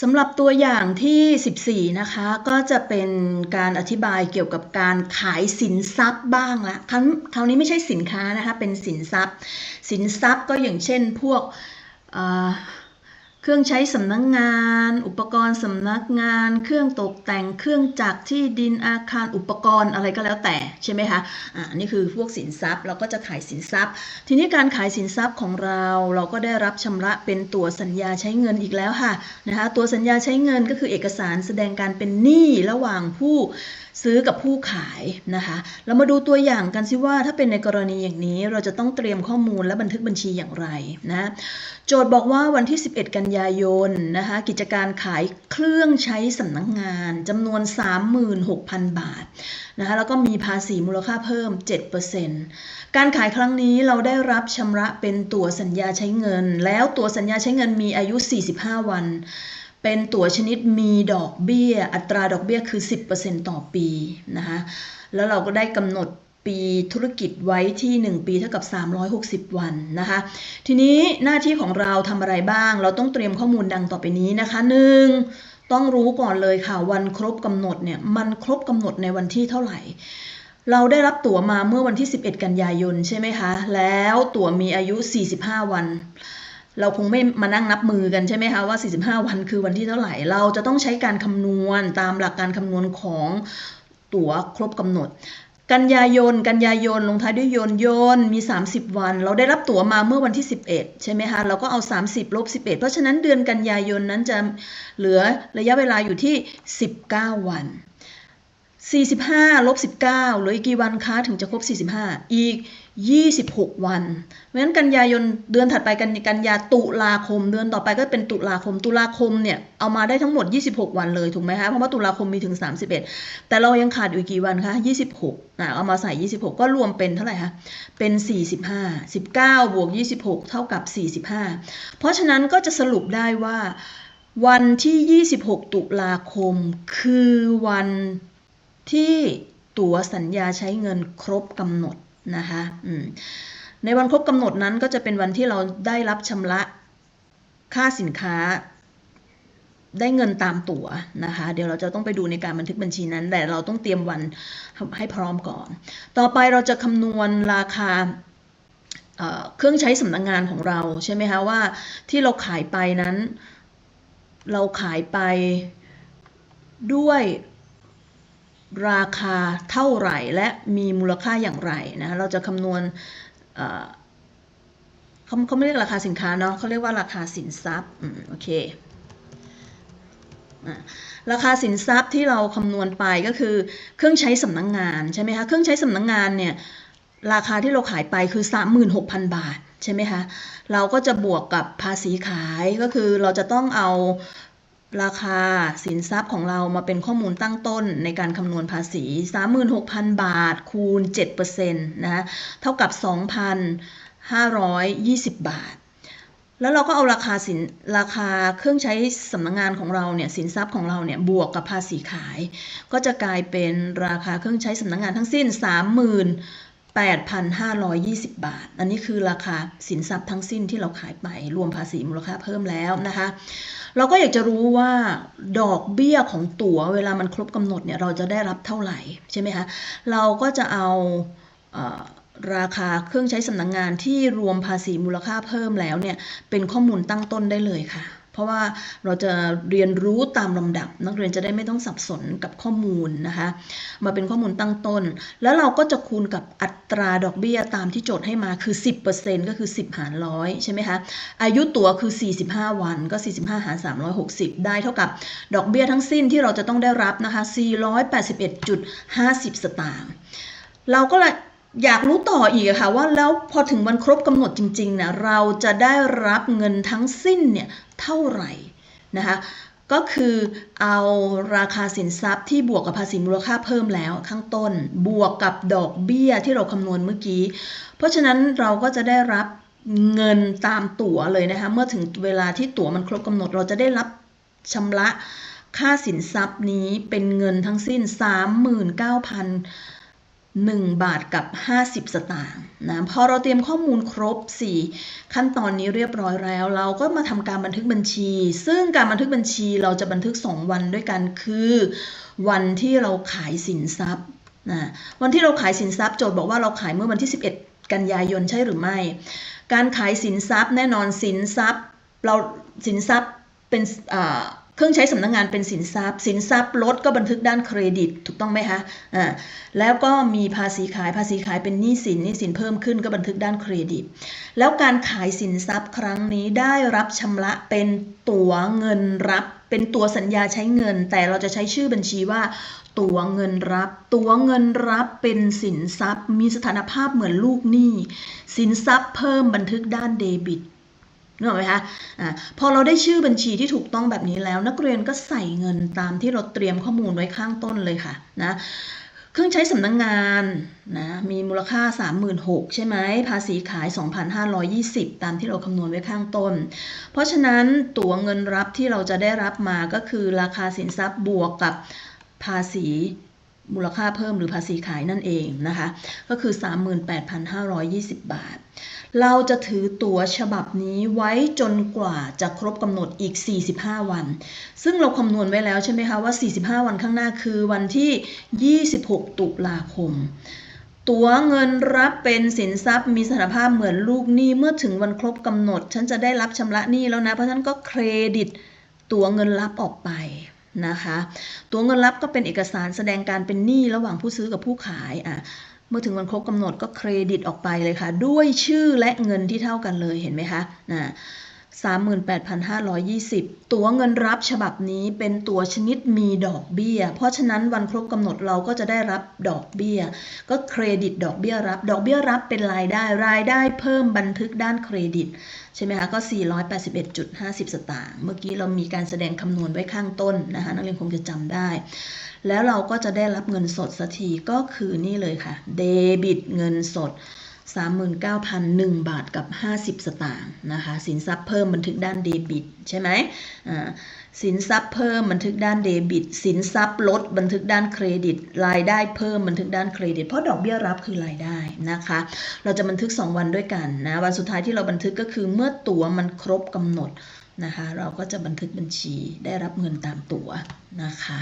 สำหรับตัวอย่างที่ 14 นะคะ ก็จะเป็นการอธิบายเกี่ยวกับการขายสินทรัพย์บ้างละคราวคราวนี้ไม่ใช่สินค้านะคะ เป็นสินทรัพย์ สินทรัพย์ก็อย่างเช่นพวก เครื่องใช้สำนักงงาน อุปกรณ์สำนักงาน เครื่องตกแต่ง เครื่องจักรที่ดินอาคารอุปกรณ์อะไรก็แล้วแต่ใช่ไหมคะอ่านี่คือพวกสินทรัพย์ เราก็จะขายสินทรัพย์ ทีนี้การขายสินทรัพย์ของเราเราก็ได้รับชำระเป็นตัวสัญญาใช้เงินอีกแล้วค่ะนะคะตัวสัญญาใช้เงินก็คือเอกสารแสดงการเป็นหนี้ระหว่างผู้ ซื้อกับผู้ขายนะคะ เรามาดูตัวอย่างกันสิว่าถ้าเป็นในกรณีอย่างนี้เราจะต้องเตรียมข้อมูลและบันทึกบัญชีอย่างไรนะ โจทย์บอกว่าวันที่ 11 กันยายนนะคะกิจการขายเครื่องใช้สำนักงานจำนวน 36,000 บาทนะคะแล้วก็มีภาษีมูลค่าเพิ่ม 7%การขายครั้งนี้เราได้รับชำระเป็นตัวสัญญาใช้เงิน แล้วตัวสัญญาใช้เงินมีอายุ 45 วัน เป็นตั๋วชนิดมีดอกเบี้ย อัตราดอกเบี้ยคือ 10%ต่อปีนะคะแล้วเราก็ได้กำหนดปีธุรกิจไว้ที่ 1 ปีเท่ากับ 360 วันนะคะ ทีนี้หน้าที่ของเราทำอะไรบ้าง เราต้องเตรียมข้อมูลดังต่อไปนี้นะคะหนึ่งต้องรู้ก่อนเลยค่ะ วันครบกำหนดเนี่ยมันครบกำหนดในวันที่เท่าไหร่ เราได้รับตั๋วมาเมื่อวันที่ 11 กันยายนใช่ไหมคะ แล้วตั๋วมีอายุ 45 วัน เราคงไม่มานั่งนับมือกันใช่ไหมคะว่า 45 วันคือวันที่เท่าไหร่ เราจะต้องใช้การคำนวณตามหลักการคำนวณของตั๋วครบกำหนด กันยายน กันยายน ลงท้ายด้วยยนยนมี 30 วัน เราได้รับตั๋วมาเมื่อวันที่ 11 ใช่ไหมคะ เราก็เอา 30ลบ11 เพราะฉะนั้นเดือนกันยายนนั้นจะเหลือระยะเวลาอยู่ที่ 19 วัน 45ลบ19เหลืออีกกี่วันคะถึงจะครบ 45 อีก 26 วัน เพราะฉะนั้นกันยายนเดือนถัดไปกันกันยาตุลาคม เดือนต่อไปก็เป็นตุลาคม ตุลาคมเนี่ยเอามาได้ทั้งหมด 26 วันเลยถูกไหมคะเพราะว่าตุลาคมมีถึง 31 แต่เรายังขาดอยู่กี่วันคะ26อะเอามาใส่ 26 ก็รวมเป็นเท่าไหร่คะเป็น 45 19 บวก 26 เท่ากับ 45 เพราะฉะนั้นก็จะสรุปได้ว่า วันที่ 26 ตุลาคม คือวัน ที่ตั๋วสัญญาใช้เงินครบกำหนดนะคะในวันครบกำหนดนั้นก็จะเป็นวันที่เราได้รับชำระค่าสินค้าได้เงินตามตั๋วนะคะ เดี๋ยวเราจะต้องไปดูในการบันทึกบัญชีนั้น แต่เราต้องเตรียมวันให้พร้อมก่อน ต่อไปเราจะคำนวณราคาเครื่องใช้สำนักงงานของเราใช่ไหมคะว่าที่เราขายไปนั้น เราขายไปด้วย ราคาเท่าไหร่และมีมูลค่าอย่างไรนะ เราจะคำนวณเขาเขาไม่เรียกราคาสินค้าเนาะเขาเรียกว่าราคาสินทรัพย์โอเคราคาสินทรัพย์ที่เราคำนวณไปก็คือเครื่องใช้สำนักงงานใช่ไหมคะเครื่องใช้สำนักงงานเนี่ยราคาที่เราขายไปคือ 36,000 บาทใช่ไหมคะเราก็จะบวกกับภาษีขายก็คือเราจะต้องเอา ราคาสินทรัพย์ของเรามาเป็นข้อมูลตั้งต้นในการคำนวณภาษี 36,000 บาท คูณ 7%นะเท่ากับ 2,520 บาท แล้วเราก็เอาราคาสินราคาเครื่องใช้สำนักงงานของเราเนี่ยสินทรัพย์ของเราเนี่ยบวกกับภาษีขาย ก็จะกลายเป็นราคาเครื่องใช้สำนักงงานทั้งสิ้น 8,520 บาท อันนี้คือราคาสินทรัพย์ทั้งสิ้นที่เราขายไปรวมภาษีมูลค่าเพิ่มแล้วนะคะ เราก็อยากจะรู้ว่าดอกเบี้ยของตั๋วเวลามันครบกำหนดเนี่ยเราจะได้รับเท่าไหร่ใช่ไหมคะเราก็จะเอาราคาเครื่องใช้สำนักงงานที่รวมภาษีมูลค่าเพิ่มแล้วเนี่ยเป็นข้อมูลตั้งต้นได้เลยค่ะ เพราะว่าเราจะเรียนรู้ตามลำดับ นักเรียนจะได้ไม่ต้องสับสนกับข้อมูลนะคะมาเป็นข้อมูลตั้งต้น แล้วเราก็จะคูณกับอัตราดอกเบี้ยตามที่โจทย์ให้มาคือ 10%ก็คือ 10 หารร้อยใช่ไหมคะอายุตั๋วคือ 45 วันก็ 45 หาร 360 ได้เท่ากับดอกเบี้ยทั้งสิ้นที่เราจะต้องได้รับนะคะ481.50 สตางค์เราก็เลย อยากรู้ต่ออีกค่ะว่าแล้วพอถึงวันครบกำหนดจริงๆนะเราจะได้รับเงินทั้งสิ้นเนี่ยเท่าไหร่นะคะก็คือเอาราคาสินทรัพย์ที่บวกกับภาษีมูลค่าเพิ่มแล้วข้างต้น บวกกับดอกเบี้ยที่เราคำนวณเมื่อกี้ เพราะฉะนั้นเราก็จะได้รับเงินตามตั๋วเลยนะคะเมื่อถึงเวลาที่ตั๋วมันครบกำหนดเราจะได้รับชำระค่าสินทรัพย์นี้เป็นเงินทั้งสิ้น 39,000 1 บาทกับ 50 สตางค์นะพอเราเตรียมข้อมูลครบ 4 ขั้นตอนนี้เรียบร้อยแล้ว เราก็มาทำการบันทึกบัญชี ซึ่งการบันทึกบัญชีเราจะบันทึก 2 วันด้วยกันคือ วันที่เราขายสินทรัพย์นะวันที่เราขายสินทรัพย์โจทย์บอกว่าเราขายเมื่อวันที่ 11 กันยายนใช่หรือไม่ การขายสินทรัพย์แน่นอนสินทรัพย์เราสินทรัพย์เป็นอ่า เครื่องใช้สำนักงงานเป็นสินทรัพย์ สินทรัพย์ลดก็บันทึกด้านเครดิตถูกต้องไหมคะอ่าแล้วก็มีภาษีขายภาษีขายเป็นหนี้สินหนี้สินเพิ่มขึ้นก็บันทึกด้านเครดิต แล้วการขายสินทรัพย์ครั้งนี้ได้รับชำระเป็นตั๋วเงินรับ เป็นตัวสัญญาใช้เงิน แต่เราจะใช้ชื่อบัญชีว่าตัวเงินรับ ตัวเงินรับเป็นสินทรัพย์ มีสถานภาพเหมือนลูกหนี้ สินทรัพย์เพิ่มบันทึกด้านเดบิต นึกออกไหมคะอ่าพอเราได้ชื่อบัญชีที่ถูกต้องแบบนี้แล้ว นักเรียนก็ใส่เงินตามที่เราเตรียมข้อมูลไว้ข้างต้นเลยค่ะนะเครื่องใช้สำนักงงานนะมีมูลค่า 36,000 ใช่ไหมภาษีขาย 2,520 ตามที่เราคำนวณไว้ข้างต้น เพราะฉะนั้นตั๋วเงินรับที่เราจะได้รับมาก็คือราคาสินทรัพย์บวกกับภาษีมูลค่าเพิ่มหรือภาษีขายนั่นเองนะคะ ก็คือ 38,520 บาท เราจะถือตั๋วฉบับนี้ไว้จนกว่าจะครบกำหนดอีก 45 วัน ซึ่งเราคำนวณไว้แล้วใช่ไหมคะว่า 45 วันข้างหน้าคือวันที่ 26 ตุลาคม ตั๋วเงินรับเป็นสินทรัพย์มีสถานภาพเหมือนลูกหนี้เมื่อถึงวันครบกำหนด ฉันจะได้รับชำระหนี้แล้วนะ เพราะฉะนั้นก็เครดิตตั๋วเงินรับออกไปนะคะ ตั๋วเงินรับก็เป็นเอกสารแสดงการเป็นหนี้ระหว่างผู้ซื้อกับผู้ขายอะ เมื่อถึงวันครบกำหนดก็เครดิตออกไปเลยค่ะ ด้วยชื่อและเงินที่เท่ากันเลยเห็นไหมคะนะ 38,520 ตั๋วเงินรับฉบับนี้เป็นตั๋วชนิดมีดอกเบี้ย เพราะฉะนั้นวันครบกำหนดเราก็จะได้รับดอกเบี้ย ก็เครดิตดอกเบี้ยรับ ดอกเบี้ยรับเป็นรายได้ รายได้เพิ่มบันทึกด้านเครดิต ใช่ไหมคะก็ 481.50 สตางค์ เมื่อกี้เรามีการแสดงคำนวณไว้ข้างต้นนะคะนักเรียนคงจะจำได้ แล้วเราก็จะได้รับเงินสดสักทีก็คือนี่เลยค่ะ เดบิตเงินสด 39,001 บาทกับ 50 สตางค์นะคะ สินทรัพย์เพิ่มบันทึกด้านเดบิตใช่ไหมสินทรัพย์เพิ่มบันทึกด้านเดบิต สินทรัพย์ลดบันทึกด้านเครดิต รายได้เพิ่มบันทึกด้านเครดิต เพราะดอกเบี้ยรับคือรายได้นะคะ เราจะบันทึก 2 วันด้วยกันนะ วันสุดท้ายที่เราบันทึกก็คือเมื่อตั๋วมันครบกำหนดนะคะ เราก็จะบันทึกบัญชีได้รับเงินตามตั๋วนะคะ